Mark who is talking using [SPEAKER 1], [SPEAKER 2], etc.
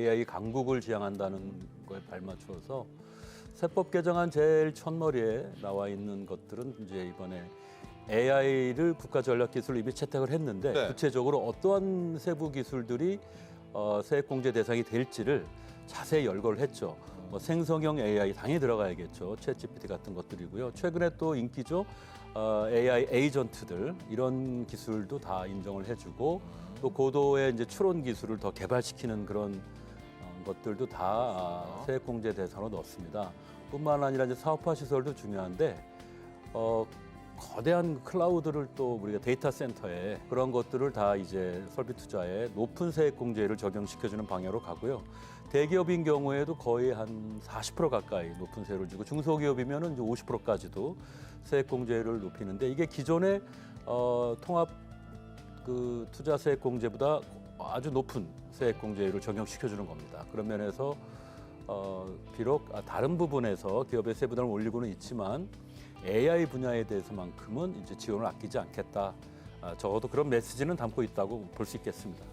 [SPEAKER 1] AI 강국을 지향한다는 거에 발맞춰서 세법 개정안 제일 첫머리에 나와 있는 것들은 이제 이번에 AI를 국가 전략 기술로 이미 채택을 했는데
[SPEAKER 2] 네.
[SPEAKER 1] 구체적으로 어떠한 세부 기술들이 어, 세액공제 대상이 될지를 자세히 열거를 했죠. 뭐 생성형 AI 당연히 들어가야겠죠. 챗GPT 같은 것들이고요. 최근에 또 인기죠. 어, AI 에이전트들 이런 기술도 다 인정을 해주고 또 고도의 이제 추론 기술을 더 개발시키는 그런 어, 것들도 다 아, 세액공제 대상으로 넣었습니다. 뿐만 아니라 이제 사업화 시설도 중요한데 어, 거대한 클라우드를 또 우리가 데이터 센터에 그런 것들을 다 이제 설비 투자에 높은 세액 공제를 적용시켜주는 방향으로 가고요. 대기업인 경우에도 거의 한 40% 가까이 높은 세를 주고 중소기업이면은 이제 50%까지도 세액 공제를 높이는데 이게 기존의 어, 통합 그 투자 세액 공제보다 아주 높은 세액 공제율을 적용시켜주는 겁니다. 그런 면에서 어, 비록 아, 다른 부분에서 기업의 세부담을 올리고는 있지만 AI 분야에 대해서만큼은 이제 지원을 아끼지 않겠다. 아, 적어도 그런 메시지는 담고 있다고 볼 수 있겠습니다.